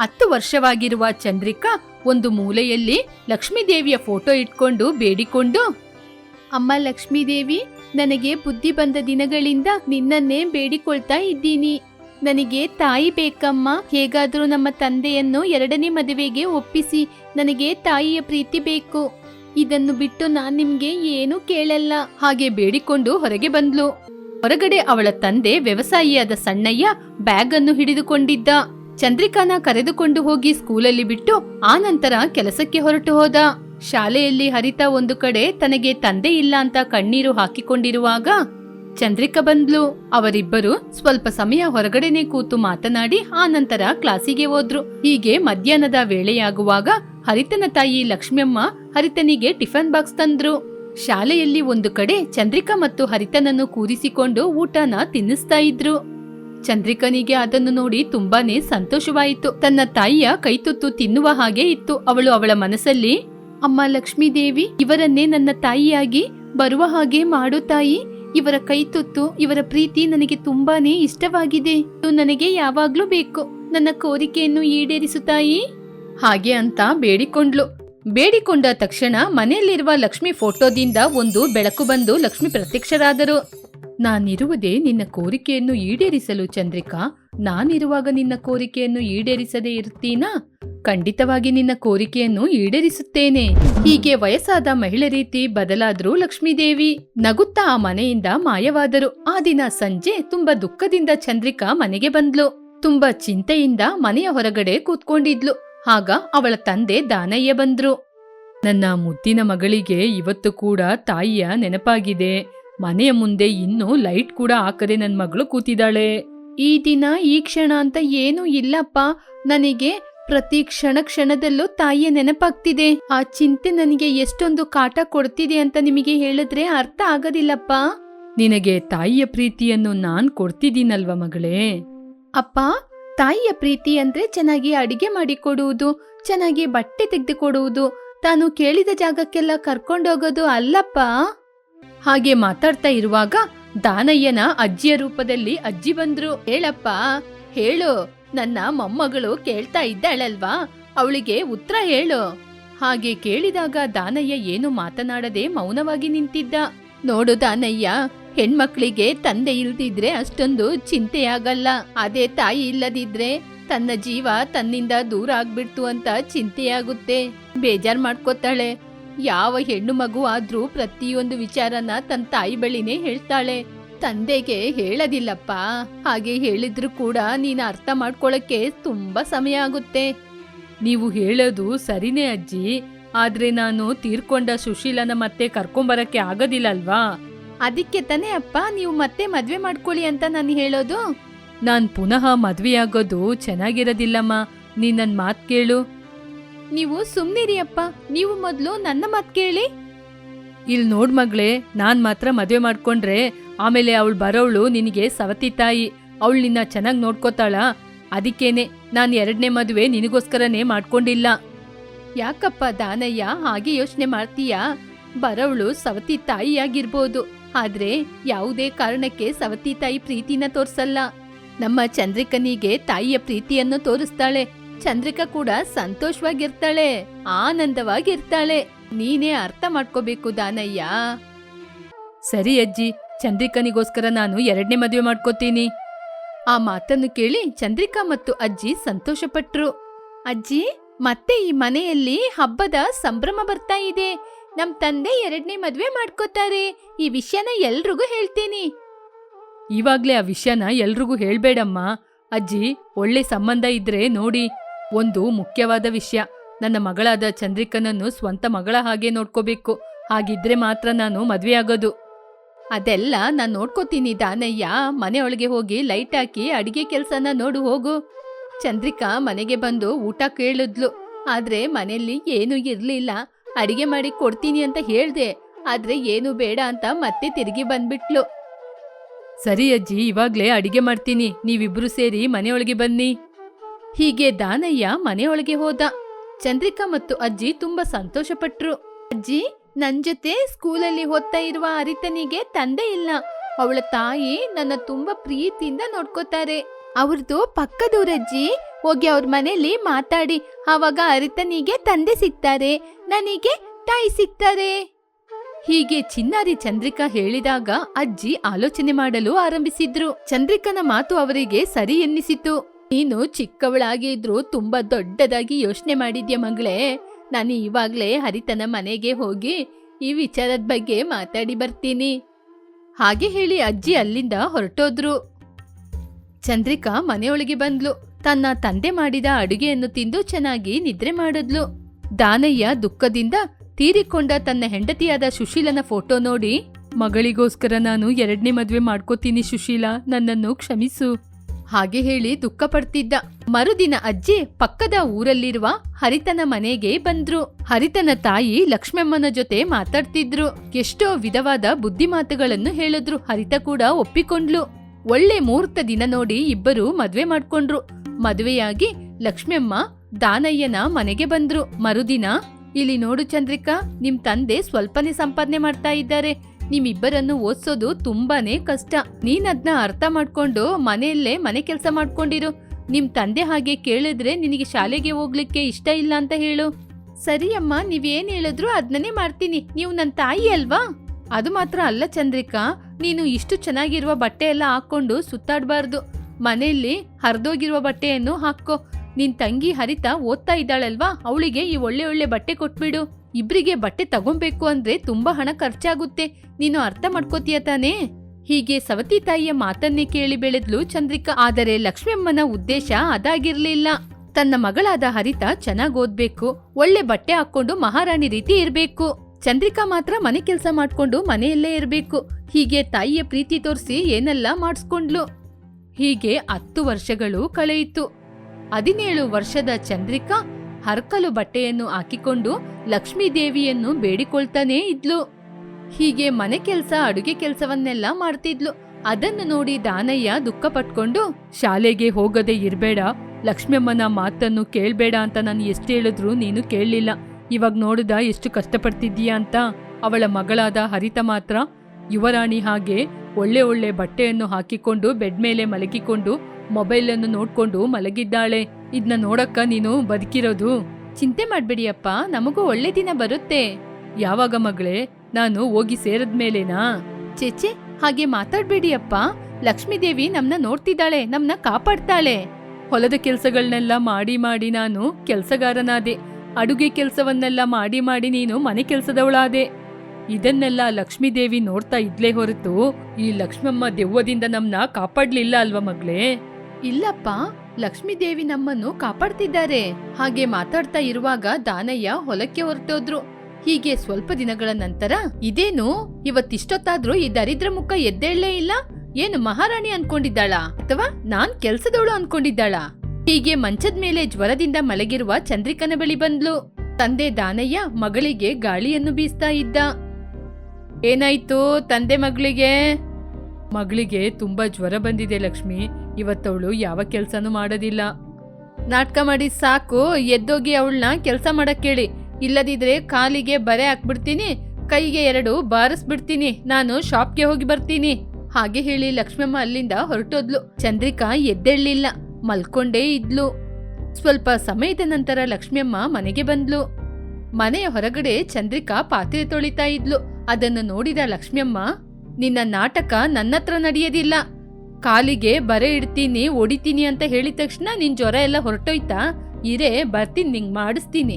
ಹತ್ತು ವರ್ಷವಾಗಿರುವ ಚಂದ್ರಿಕಾ ಒಂದು ಮೂಲೆಯಲ್ಲಿ ಲಕ್ಷ್ಮೀದೇವಿಯ ಫೋಟೋ ಇಟ್ಕೊಂಡು ಬೇಡಿಕೊಂಡು, ಅಮ್ಮ ಲಕ್ಷ್ಮೀದೇವಿ, ನನಗೆ ಬುದ್ಧಿ ಬಂದ ದಿನಗಳಿಂದ ನಿನ್ನನ್ನೇ ಬೇಡಿಕೊಳ್ತಾ ಇದ್ದೀನಿ. ನನಗೆ ತಾಯಿ ಬೇಕಮ್ಮ. ಹೇಗಾದರೂ ನಮ್ಮ ತಂದೆಯನ್ನು ಎರಡನೇ ಮದುವೆಗೆ ಒಪ್ಪಿಸಿ. ನನಗೆ ತಾಯಿಯ ಪ್ರೀತಿ ಬೇಕು. ಇದನ್ನು ಬಿಟ್ಟು ನಾನ್ ನಿಮ್ಗೆ ಏನು ಕೇಳಲ್ಲ. ಹಾಗೆ ಬೇಡಿಕೊಂಡು ಹೊರಗೆ ಬಂದ್ಲು. ಹೊರಗಡೆ ಅವಳ ತಂದೆ ವ್ಯವಸಾಯಿಯಾದ ಸಣ್ಣಯ್ಯ ಬ್ಯಾಗ್ ಅನ್ನು ಹಿಡಿದುಕೊಂಡಿದ್ದ. ಚಂದ್ರಿಕಾನ ಕರೆದುಕೊಂಡು ಹೋಗಿ ಸ್ಕೂಲಲ್ಲಿ ಬಿಟ್ಟು ಆ ನಂತರ ಕೆಲಸಕ್ಕೆ ಹೊರಟು ಹೋದ. ಶಾಲೆಯಲ್ಲಿ ಹರಿತ ಒಂದು ಕಡೆ ತನಗೆ ತಂದೆ ಇಲ್ಲ ಅಂತ ಕಣ್ಣೀರು ಹಾಕಿಕೊಂಡಿರುವಾಗ ಚಂದ್ರಿಕಾ ಬಂದ್ಲು. ಅವರಿಬ್ಬರು ಸ್ವಲ್ಪ ಸಮಯ ಹೊರಗಡೆನೆ ಕೂತು ಮಾತನಾಡಿ ಆ ನಂತರ ಕ್ಲಾಸಿಗೆ ಹೋದ್ರು. ಹೀಗೆ ಮಧ್ಯಾಹ್ನದ ವೇಳೆಯಾಗುವಾಗ ಹರಿತನ ತಾಯಿ ಲಕ್ಷ್ಮಮ್ಮ ಹರಿತನಿಗೆ ಟಿಫನ್ ಬಾಕ್ಸ್ ತಂದ್ರು. ಶಾಲೆಯಲ್ಲಿ ಒಂದು ಕಡೆ ಚಂದ್ರಿಕಾ ಮತ್ತು ಹರಿತನನ್ನು ಕೂರಿಸಿಕೊಂಡು ಊಟನ ತಿನ್ನಿಸ್ತಾ ಇದ್ರು. ಚಂದ್ರಿಕನಿಗೆ ಅದನ್ನು ನೋಡಿ ತುಂಬಾನೇ ಸಂತೋಷವಾಯಿತು. ತನ್ನ ತಾಯಿಯ ಕೈತುತ್ತು ತಿನ್ನುವ ಹಾಗೆ ಇತ್ತು. ಅವಳು ಅವಳ ಮನಸ್ಸಲ್ಲಿ, ಅಮ್ಮ ಲಕ್ಷ್ಮೀದೇವಿ, ಇವರನ್ನೇ ನನ್ನ ತಾಯಿಯಾಗಿ ಬರುವ ಹಾಗೆ ಮಾಡು ತಾಯಿ. ಇವರ ಕೈತುತ್ತು ಇವರ ಪ್ರೀತಿ ನನಗೆ ತುಂಬಾನೇ ಇಷ್ಟವಾಗಿದೆ. ನನಗೆ ಯಾವಾಗ್ಲೂ ಬೇಕು. ನನ್ನ ಕೋರಿಕೆಯನ್ನು ಈಡೇರಿಸು ತಾಯಿ. ಹಾಗೆ ಅಂತ ಬೇಡಿಕೊಂಡ್ಲು ಬೇಡಿಕೊಂಡ ತಕ್ಷಣ ಮನೆಯಲ್ಲಿರುವ ಲಕ್ಷ್ಮಿ ಫೋಟೋದಿಂದ ಒಂದು ಬೆಳಕು ಬಂದು ಲಕ್ಷ್ಮಿ ಪ್ರತ್ಯಕ್ಷರಾದರು. ನಾನಿರುವುದೇ ನಿನ್ನ ಕೋರಿಕೆಯನ್ನು ಈಡೇರಿಸಲು, ಚಂದ್ರಿಕಾ. ನಾನಿರುವಾಗ ನಿನ್ನ ಕೋರಿಕೆಯನ್ನು ಈಡೇರಿಸದೇ ಇರುತ್ತೀನಾ? ಖಂಡಿತವಾಗಿ ನಿನ್ನ ಕೋರಿಕೆಯನ್ನು ಈಡೇರಿಸುತ್ತೇನೆ. ಹೀಗೆ ವಯಸ್ಸಾದ ಮಹಿಳೆ ರೀತಿ ಬದಲಾದ್ರು ಲಕ್ಷ್ಮೀದೇವಿ ನಗುತ್ತಾ ಆ ಮನೆಯಿಂದ ಮಾಯವಾದರು. ಆ ದಿನ ಸಂಜೆ ತುಂಬಾ ದುಃಖದಿಂದ ಚಂದ್ರಿಕಾ ಮನೆಗೆ ಬಂದ್ಲು. ತುಂಬಾ ಚಿಂತೆಯಿಂದ ಮನೆಯ ಹೊರಗಡೆ ಕೂತ್ಕೊಂಡಿದ್ಲು. ಆಗ ಅವಳ ತಂದೆ ದಾನಯ್ಯ ಬಂದ್ರು. ನನ್ನ ಮುದ್ದಿನ ಮಗಳಿಗೆ ಇವತ್ತು ಕೂಡ ತಾಯಿಯ ನೆನಪಾಗಿದೆ. ಮನೆಯ ಮುಂದೆ ಇನ್ನೂ ಲೈಟ್ ಕೂಡ ಹಾಕದೆ ನನ್ ಮಗಳು ಕೂತಿದ್ದಾಳೆ. ಈ ದಿನ ಈ ಕ್ಷಣ ಅಂತ ಏನೂ ಇಲ್ಲಪ್ಪ. ನನಗೆ ಪ್ರತಿ ಕ್ಷಣ ಕ್ಷಣದಲ್ಲೂ ತಾಯಿಯ ನೆನಪಾಗ್ತಿದೆ. ಆ ಚಿಂತೆ ನನಗೆ ಎಷ್ಟೊಂದು ಕಾಟ ಕೊಡ್ತಿದೆ ಅಂತ ನಿಮಗೆ ಹೇಳಿದ್ರೆ ಅರ್ಥ ಆಗೋದಿಲ್ಲಪ್ಪ. ನಿನಗೆ ತಾಯಿಯ ಪ್ರೀತಿಯನ್ನು ನಾನ್ ಕೊಡ್ತಿದ್ದೀನಲ್ವ ಮಗಳೇ? ಅಪ್ಪ, ತಾಯಿಯ ಪ್ರೀತಿ ಅಂದ್ರೆ ಚೆನ್ನಾಗಿ ಅಡಿಗೆ ಮಾಡಿಕೊಡುವುದು ಚೆನ್ನಾಗಿ ಬಟ್ಟೆ ತೆಗೆದುಕೊಡುವುದು ತಾನು ಕೇಳಿದ ಜಾಗಕ್ಕೆಲ್ಲ ಕರ್ಕೊಂಡೋಗೋದು ಅಲ್ಲಪ್ಪ. ಹಾಗೆ ಮಾತಾಡ್ತಾ ಇರುವಾಗ ದಾನಯ್ಯನ ಅಜ್ಜಿಯ ರೂಪದಲ್ಲಿ ಅಜ್ಜಿ ಬಂದ್ರು. ಹೇಳಪ್ಪ, ಹೇಳು, ನನ್ನ ಮೊಮ್ಮಗಳು ಕೇಳ್ತಾ ಇದ್ದಾಳಲ್ವಾ? ಅವಳಿಗೆ ಉತ್ತರ ಹೇಳು. ಹಾಗೆ ಕೇಳಿದಾಗ ದಾನಯ್ಯ ಏನು ಮಾತನಾಡದೆ ಮೌನವಾಗಿ ನಿಂತಿದ್ದ. ನೋಡು ದಾನಯ್ಯ, ಹೆಣ್ಮಕ್ಳಿಗೆ ತಂದೆ ಇಲ್ದಿದ್ರೆ ಅಷ್ಟೊಂದು ಚಿಂತೆಯಾಗಲ್ಲ. ಅದೇ ತಾಯಿ ಇಲ್ಲದಿದ್ರೆ ತನ್ನ ಜೀವ ತನ್ನಿಂದ ದೂರ ಆಗ್ಬಿಡ್ತು ಅಂತ ಚಿಂತೆಯಾಗುತ್ತೆ. ಬೇಜಾರ್ ಮಾಡ್ಕೋತಾಳೆ. ಯಾವ ಹೆಣ್ಣು ಮಗು ಆದ್ರೂ ಪ್ರತಿಯೊಂದು ವಿಚಾರನ ತನ್ನ ತಾಯಿ ಬಳಿನೇ ಹೇಳ್ತಾಳೆ. ತಂದೆಗೆ ಹೇಳದಿಲ್ಲಪ್ಪ. ಹಾಗೆ ಹೇಳಿದ್ರು ಕೂಡ ನೀನು ಅರ್ಥ ಮಾಡ್ಕೊಳಕ್ಕೆ ತುಂಬಾ ಸಮಯ ಆಗುತ್ತೆ. ನೀವು ಹೇಳೋದು ಸರಿನೇ ಅಜ್ಜಿ. ಆದ್ರೆ ನಾನು ತೀರ್ಕೊಂಡ ಸುಶೀಲನ ಮತ್ತೆ ಕರ್ಕೊಂಬರಕ್ಕೆ ಆಗೋದಿಲ್ಲ ಅಲ್ವಾ ಅದಕ್ಕೆ ತಾನೇ ಅಪ್ಪ ನೀವು ಮತ್ತೆ ಮದ್ವೆ ಮಾಡ್ಕೊಳ್ಳಿ ಅಂತ ನಾನು ಹೇಳೋದು? ನಾನ್ ಪುನಃ ಮದ್ವೆಯಾಗೋದು ಚೆನ್ನಾಗಿರೋದಿಲ್ಲಮ್ಮ. ನೀನ್ ನನ್ ಮಾತ್ ಕೇಳು. ನೀವು ಸುಮ್ನಿರಿ ಅಪ್ಪ ನೀವು ಮೊದ್ಲು ನನ್ನ ಮಾತ್ ಕೇಳಿ. ಇಲ್ಲಿ ನೋಡ್ ಮಗಳೇ, ನಾನ್ ಮಾತ್ರ ಮದ್ವೆ ಮಾಡ್ಕೊಂಡ್ರೆ, ಆಮೇಲೆ ಅವಳು ಬರೋವಳು ನಿನಗೆ ಸವತಿ ತಾಯಿ, ಅವಳು ನಿನ್ನ ಚೆನ್ನಾಗಿ ನೋಡ್ಕೋತಾಳ. ಅದಕ್ಕೇನೆ, ನಾನು ಎರಡನೇ ಮದುವೆ ನಿನಗೋಸ್ಕರನೇ ಮಾಡ್ಕೊಂಡಿಲ್ಲ. ಯಾಕಪ್ಪ ದಾನಯ್ಯ, ಹಾಗೆ ಯೋಚನೆ ಮಾಡ್ತೀಯಾ? ಬರವಳು ಸವತಿ ತಾಯಿಯಾಗಿರ್ಬೋದು ಆದ್ರೆ ಯಾವುದೇ ಕಾರಣಕ್ಕೆ ಸವತಿ ತಾಯಿ ಪ್ರೀತಿನ ತೋರ್ಸಲ್ಲ. ನಮ್ಮ ಚಂದ್ರಿಕನಿಗೆ ತಾಯಿಯ ಪ್ರೀತಿಯನ್ನು ತೋರಿಸ್ತಾಳೆ. ಚಂದ್ರಿಕಾ ಕೂಡ ಸಂತೋಷವಾಗಿರ್ತಾಳೆ ಆನಂದವಾಗಿರ್ತಾಳೆ. ನೀನೇ ಅರ್ಥ ಮಾಡ್ಕೋಬೇಕು ದಾನಯ್ಯ. ಸರಿ ಅಜ್ಜಿ ಚಂದ್ರಿಕನಿಗೋಸ್ಕರ ನಾನು ಎರಡನೇ ಮದುವೆ ಮಾಡ್ಕೋತೀನಿ. ಆ ಮಾತನ್ನು ಕೇಳಿ ಚಂದ್ರಿಕಾ ಮತ್ತು ಅಜ್ಜಿ ಸಂತೋಷಪಟ್ರು. ಅಜ್ಜಿ ಮತ್ತೆ ಈ ಮನೆಯಲ್ಲಿ ಹಬ್ಬದ ಸಂಭ್ರಮ ಬರ್ತಾ ಇದೆ. ನಮ್ ತಂದೆ ಎರಡನೇ ಮದುವೆ ಮಾಡ್ಕೋತಾರೆ. ಈ ವಿಷಯನ ಎಲ್ರಿಗೂ ಹೇಳ್ತೀನಿ. ಇವಾಗ್ಲೇ ಆ ವಿಷಯನ ಎಲ್ರಿಗೂ ಹೇಳ್ಬೇಡಮ್ಮ. ಅಜ್ಜಿ ಒಳ್ಳೆ ಸಂಬಂಧ ಇದ್ರೆ ನೋಡಿ. ಒಂದು ಮುಖ್ಯವಾದ ವಿಷಯ. ನನ್ನ ಮಗಳಾದ ಚಂದ್ರಿಕನನ್ನು ಸ್ವಂತ ಮಗಳ ಹಾಗೆ ನೋಡ್ಕೋಬೇಕು. ಹಾಗಿದ್ರೆ ಮಾತ್ರ ನಾನು ಮದ್ವೆ ಆಗೋದು ಅದೆಲ್ಲ ನಾನ್ ನೋಡ್ಕೋತೀನಿ ದಾನಯ್ಯ. ಮನೆಯೊಳಗೆ ಹೋಗಿ ಲೈಟ್ ಹಾಕಿ ಅಡಿಗೆ ಕೆಲ್ಸನ ನೋಡು ಹೋಗು. ಚಂದ್ರಿಕಾ ಮನೆಗೆ ಬಂದು ಊಟ ಕೇಳಿದ್ಲು. ಆದ್ರೆ ಮನೆಯಲ್ಲಿ ಏನೂ ಇರ್ಲಿಲ್ಲ. ಅಡಿಗೆ ಮಾಡಿ ಕೊಡ್ತೀನಿ ಅಂತ ಹೇಳ್ದೆ. ಆದ್ರೆ ಏನು ಬೇಡ ಅಂತ ಮತ್ತೆ ತಿರುಗಿ ಬಂದ್ಬಿಟ್ಲು. ಸರಿ ಅಜ್ಜಿ, ಇವಾಗ್ಲೇ ಅಡಿಗೆ ಮಾಡ್ತೀನಿ. ನೀವಿಬ್ರು ಸೇರಿ ಮನೆಯೊಳಗೆ ಬನ್ನಿ. ಹೀಗೆ ದಾನಯ್ಯ ಮನೆಯೊಳಗೆ ಹೋದ. ಚಂದ್ರಿಕಾ ಮತ್ತು ಅಜ್ಜಿ ತುಂಬಾ ಸಂತೋಷಪಟ್ರು. ಅಜ್ಜಿ, ನನ್ ಜೊತೆ ಸ್ಕೂಲಲ್ಲಿ ಓದ್ತಾ ಇರುವ ಅರಿತನಿಗೆ ತಂದೆ ಇಲ್ಲ. ಅವಳ ತಾಯಿ ನನ್ನ ತುಂಬಾ ಪ್ರೀತಿಯಿಂದ ನೋಡ್ಕೋತಾರೆ. ಅವ್ರದ್ದು ಪಕ್ಕದೂರಜ್ಜಿ ಹೋಗಿ ಅವ್ರ ಮನೆಯಲ್ಲಿ ಮಾತಾಡಿ. ಆವಾಗ ಅರಿತನಿಗೆ ತಂದೆ ಸಿಗ್ತಾರೆ. ನನಗೆ ತಾಯಿ ಸಿಗ್ತಾರೆ. ಹೀಗೆ ಚಿನ್ನಾರಿ ಚಂದ್ರಿಕಾ ಹೇಳಿದಾಗ ಅಜ್ಜಿ ಆಲೋಚನೆ ಮಾಡಲು ಆರಂಭಿಸಿದ್ರು. ಚಂದ್ರಿಕನ ಮಾತು ಅವರಿಗೆ ಸರಿ ಎನ್ನಿಸಿತು. ನೀನು ಚಿಕ್ಕವಳಾಗಿದ್ರೂ ತುಂಬಾ ದೊಡ್ಡದಾಗಿ ಯೋಚನೆ ಮಾಡಿದ್ಯ ಮಗಳೇ? ನಾನು ಇವಾಗ್ಲೇ ಹರಿತನ ಮನೆಗೆ ಹೋಗಿ ಈ ವಿಚಾರದ ಬಗ್ಗೆ ಮಾತಾಡಿ ಬರ್ತೀನಿ. ಹಾಗೆ ಹೇಳಿ ಅಜ್ಜಿ ಅಲ್ಲಿಂದ ಹೊರಟೋದ್ರು. ಚಂದ್ರಿಕಾ ಮನೆಯೊಳಗೆ ಬಂದ್ಲು. ತನ್ನ ತಂದೆ ಮಾಡಿದ ಅಡುಗೆಯನ್ನು ತಿಂದು ಚೆನ್ನಾಗಿ ನಿದ್ರೆ ಮಾಡಿದ್ಲು. ದಾನಯ್ಯ ದುಃಖದಿಂದ ತೀರಿಕೊಂಡ ತನ್ನ ಹೆಂಡತಿಯಾದ ಸುಶೀಲನ ಫೋಟೋ ನೋಡಿ, ಮಗಳಿಗೋಸ್ಕರ ನಾನು ಎರಡನೇ ಮದುವೆ ಮಾಡ್ಕೋತೀನಿ ಸುಶೀಲಾ, ನನ್ನನ್ನು ಕ್ಷಮಿಸು. ಹಾಗೆ ಹೇಳಿ ದುಃಖ ಪಡ್ತಿದ್ದ. ಮರುದಿನ ಅಜ್ಜಿ ಪಕ್ಕದ ಊರಲ್ಲಿರುವ ಹರಿತನ ಮನೆಗೆ ಬಂದ್ರು. ಹರಿತನ ತಾಯಿ ಲಕ್ಷ್ಮಮ್ಮನ ಜೊತೆ ಮಾತಾಡ್ತಿದ್ರು. ಎಷ್ಟೋ ವಿಧವಾದ ಬುದ್ಧಿ ಮಾತುಗಳನ್ನು ಹೇಳಿದ್ರು. ಹರಿತ ಕೂಡ ಒಪ್ಪಿಕೊಂಡ್ಲು. ಒಳ್ಳೆ ಮುಹೂರ್ತ ದಿನ ನೋಡಿ ಇಬ್ಬರು ಮದ್ವೆ ಮಾಡ್ಕೊಂಡ್ರು. ಮದುವೆಯಾಗಿ ಲಕ್ಷ್ಮಮ್ಮ ದಾನಯ್ಯನ ಮನೆಗೆ ಬಂದ್ರು. ಮರುದಿನ, ಇಲ್ಲಿ ನೋಡು ಚಂದ್ರಿಕಾ, ನಿಮ್ ತಂದೆ ಸ್ವಲ್ಪನೇ ಸಂಪಾದನೆ ಮಾಡ್ತಾ ಇದ್ದಾರೆ. ನಿಮ್ಮಿಬ್ಬರನ್ನು ಓದಿಸೋದು ತುಂಬಾನೇ ಕಷ್ಟ. ನೀನ್ ಅದ್ನ ಅರ್ಥ ಮಾಡ್ಕೊಂಡು ಮನೆಯಲ್ಲೇ ಮನೆ ಕೆಲಸ ಮಾಡ್ಕೊಂಡಿರು. ನಿಮ್ ತಂದೆ ಹಾಗೆ ಕೇಳಿದ್ರೆ ನಿನಗೆ ಶಾಲೆಗೆ ಹೋಗ್ಲಿಕ್ಕೆ ಇಷ್ಟ ಇಲ್ಲ ಅಂತ ಹೇಳು. ಸರಿ ಅಮ್ಮ, ನೀವೇನ್ ಹೇಳಿದ್ರು ಅದನ್ನೇ ಮಾಡ್ತೀನಿ. ನೀವು ನನ್ನ ತಾಯಿ ಅಲ್ವಾ? ಅದು ಮಾತ್ರ ಅಲ್ಲ ಚಂದ್ರಿಕಾ, ನೀನು ಇಷ್ಟು ಚೆನ್ನಾಗಿರುವ ಬಟ್ಟೆ ಎಲ್ಲ ಹಾಕೊಂಡು ಸುತ್ತಾಡ್ಬಾರ್ದು. ಮನೆಯಲ್ಲಿ ಹರಿದೋಗಿರುವ ಬಟ್ಟೆಯನ್ನು ಹಾಕೋ ನಿನ್ ತಂಗಿ ಹರಿತಾ ಓದ್ತಾ ಇದ್ದಾಳಲ್ವಾ? ಅವಳಿಗೆ ಈ ಒಳ್ಳೆ ಒಳ್ಳೆ ಬಟ್ಟೆ ಕೊಟ್ಬಿಡು. ಇಬ್ರಿಗೆ ಬಟ್ಟೆ ತಗೊಂಬೇಕು ಅಂದ್ರೆ ತುಂಬಾ ಹಣ ಖರ್ಚಾಗುತ್ತೆ. ನೀನು ಅರ್ಥ ಮಾಡ್ಕೋತೀಯ ತಾನೇ? ಹೀಗೆ ಸವತಿ ತಾಯಿಯ ಮಾತನ್ನೇ ಕೇಳಿ ಬೆಳೆದ್ಲು ಚಂದ್ರಿಕಾ. ಆದರೆ ಲಕ್ಷ್ಮಮ್ಮನ ಉದ್ದೇಶ ಅದಾಗಿರ್ಲಿಲ್ಲ. ತನ್ನ ಮಗಳಾದ ಹರಿತ ಚೆನ್ನಾಗ್ ಓದ್ಬೇಕು. ಒಳ್ಳೆ ಬಟ್ಟೆ ಹಾಕೊಂಡು ಮಹಾರಾಣಿ ರೀತಿ ಇರ್ಬೇಕು. ಚಂದ್ರಿಕಾ ಮಾತ್ರ ಮನೆ ಕೆಲಸ ಮಾಡ್ಕೊಂಡು ಮನೆಯಲ್ಲೇ ಇರಬೇಕು. ಹೀಗೆ ತಾಯಿಯ ಪ್ರೀತಿ ತೋರಿಸಿ ಏನೆಲ್ಲ ಮಾಡಿಸ್ಕೊಂಡ್ಲು? ಹೀಗೆ ಹತ್ತು ವರ್ಷಗಳು ಕಳೆಯಿತು. ಹದಿನೇಳು ವರ್ಷದ ಚಂದ್ರಿಕಾ ಹರ್ಕಲು ಬಟ್ಟೆಯನ್ನು ಹಾಕಿಕೊಂಡು ಲಕ್ಷ್ಮೀದೇವಿಯನ್ನು ಬೇಡಿಕೊಳ್ತಾನೇ ಇದ್ಲು. ಹೀಗೆ ಮನೆ ಕೆಲಸ, ಅಡುಗೆ ಕೆಲ್ಸವನ್ನೆಲ್ಲ ಮಾಡ್ತಿದ್ಲು. ಅದನ್ನು ನೋಡಿ ದಾನಯ್ಯ ದುಃಖ ಪಟ್ಕೊಂಡು, ಶಾಲೆಗೆ ಹೋಗದೆ ಇರ್ಬೇಡ ಲಕ್ಷ್ಮಿಯಮ್ಮನ ಮಾತನ್ನು ಕೇಳ್ಬೇಡ ಅಂತ ನಾನು ಎಷ್ಟು ಹೇಳಿದ್ರು ನೀನು ಕೇಳಲಿಲ್ಲ. ಇವಾಗ ನೋಡಿದ ಎಷ್ಟು ಕಷ್ಟಪಡ್ತಿದ್ದೀಯಾ ಅಂತ. ಅವಳ ಮಗಳಾದ ಹರಿತ ಮಾತ್ರ ಯುವರಾಣಿ ಹಾಗೆ ಒಳ್ಳೆ ಒಳ್ಳೆ ಬಟ್ಟೆಯನ್ನು ಹಾಕಿಕೊಂಡು ಬೆಡ್ ಮೇಲೆ ಮಲಗಿಕೊಂಡು, ಮೊಬೈಲನ್ನು ನೋಡ್ಕೊಂಡು ಮಲಗಿದ್ದಾಳೆ. ಇದನ್ನ ನೋಡಕ್ಕ ನೀನು ಬದುಕಿರೋದು. ಚಿಂತೆ ಮಾಡ್ಬೇಡಿಯಪ್ಪ, ನಮಗೂ ಒಳ್ಳೆ ದಿನ ಬರುತ್ತೆ. ಯಾವಾಗ ಮಗಳೇ, ನಾನು ಹೋಗಿ ಸೇರದ್ಮೇಲೆನಾ ಚೇಚೆ ಹಾಗೆ ಮಾತಾಡ್ಬೇಡಿಯಪ್ಪ. ಲಕ್ಷ್ಮೀದೇವಿ ನಮ್ನ ನೋಡ್ತಿದ್ದಾಳೆ, ನಮ್ನ ಕಾಪಾಡ್ತಾಳೆ. ಹೊಲದ ಕೆಲ್ಸಗಳನ್ನೆಲ್ಲ ಮಾಡಿ ಮಾಡಿ ನಾನು ಕೆಲ್ಸಗಾರನಾದೆ. ಅಡುಗೆ ಕೆಲ್ಸವನ್ನೆಲ್ಲ ಮಾಡಿ ಮಾಡಿ ನೀನು ಮನೆ ಕೆಲಸದವಳಾದೆ. ಇದನ್ನೆಲ್ಲ ಲಕ್ಷ್ಮೀದೇವಿ ನೋಡ್ತಾ ಇದ್ಲೇ ಹೊರತು ಈ ಲಕ್ಷ್ಮಮ್ಮ ದೆವ್ವದಿಂದ ನಮ್ನ ಕಾಪಾಡ್ಲಿಲ್ಲ ಅಲ್ವಾ ಮಗಳೇ? ಇಲ್ಲಪ್ಪ ಲಕ್ಷ್ಮೀದೇವಿ ನಮ್ಮನ್ನು ಕಾಪಾಡ್ತಿದ್ದಾರೆ. ಹಾಗೆ ಮಾತಾಡ್ತಾ ಇರುವಾಗ ದಾನಯ್ಯ ಹೊಲಕ್ಕೆ ಹೊರಟೋದ್ರು. ಹೀಗೆ ಸ್ವಲ್ಪ ದಿನಗಳ ನಂತರ ಇದೇನು? ಇವತ್ತಿಷ್ಟೊತ್ತಾದ್ರೂ ಈ ದರಿದ್ರ ಮುಖ ಎದ್ದೇಳಲೇ ಇಲ್ಲ? ಏನು ಮಹಾರಾಣಿ ಅನ್ಕೊಂಡಿದ್ದಾಳ? ಅಥವಾ ನಾನ್ ಕೆಲ್ಸದವಳು ಅನ್ಕೊಂಡಿದ್ದಾಳ? ಹೀಗೆ ಮಂಚದ ಮೇಲೆ ಜ್ವರದಿಂದ ಮಲಗಿರುವ ಚಂದ್ರಿಕನ ಬಳಿ ಬಂದ್ಲು. ತಂದೆ ದಾನಯ್ಯ ಮಗಳಿಗೆ ಗಾಳಿಯನ್ನು ಬೀಸ್ತಾ ಇದ್ದ. ಏನಾಯ್ತು ತಂದೆ ಮಗಳಿಗೆ? ಮಗಳಿಗೆ ತುಂಬಾ ಜ್ವರ ಬಂದಿದೆ ಲಕ್ಷ್ಮಿ. ಇವತ್ತವಳು ಯಾವ ಕೆಲಸನೂ ಮಾಡೋದಿಲ್ಲ. ನಾಟಕ ಮಾಡಿ ಸಾಕು, ಎದ್ದೋಗಿ ಅವಳನ್ನ ಕೆಲಸ ಕೇಳಿ ಇಲ್ಲದಿದ್ರೆ ಕಾಲಿಗೆ ಬರೆ ಹಾಕ್ಬಿಡ್ತೀನಿ, ಕೈಗೆ ಎರಡು ಬಾರಿಸ್ಬಿಡ್ತೀನಿ, ನಾನು ಶಾಪ್ಗೆ ಹೋಗಿ ಬರ್ತೀನಿ. ಹಾಗೆ ಹೇಳಿ ಲಕ್ಷ್ಮಮ್ಮ ಅಲ್ಲಿಂದ ಹೊರಟೋದ್ಲು. ಚಂದ್ರಿಕಾ ಎದ್ದೇಳಲಿಲ್ಲ, ಮಲ್ಕೊಂಡೇ ಇದ್ಲು. ಸ್ವಲ್ಪ ಸಮಯದ ನಂತರ ಲಕ್ಷ್ಮಿಯಮ್ಮ ಮನೆಗೆ ಬಂದ್ಲು. ಮನೆಯ ಹೊರಗಡೆ ಚಂದ್ರಿಕಾ ಪಾತ್ರೆ ತೊಳಿತಾ ಇದ್ಲು. ಅದನ್ನು ನೋಡಿದ ಲಕ್ಷ್ಮಿಯಮ್ಮ ನಿನ್ನ ನಾಟಕ ನನ್ನತ್ರ ನಡೆಯೋದಿಲ್ಲ. ಕಾಲಿಗೆ ಬರೆ ಇಡ್ತೀನಿ ಒಡಿತೀನಿ ಅಂತ ಹೇಳಿದ ತಕ್ಷಣ ನಿನ್ ಜ್ವರ ಎಲ್ಲ ಹೊರಟೋಯ್ತಾ? ಇರೇ, ಬರ್ತೀನಿ, ನಿಂಗ್ ಮಾಡಿಸ್ತೀನಿ.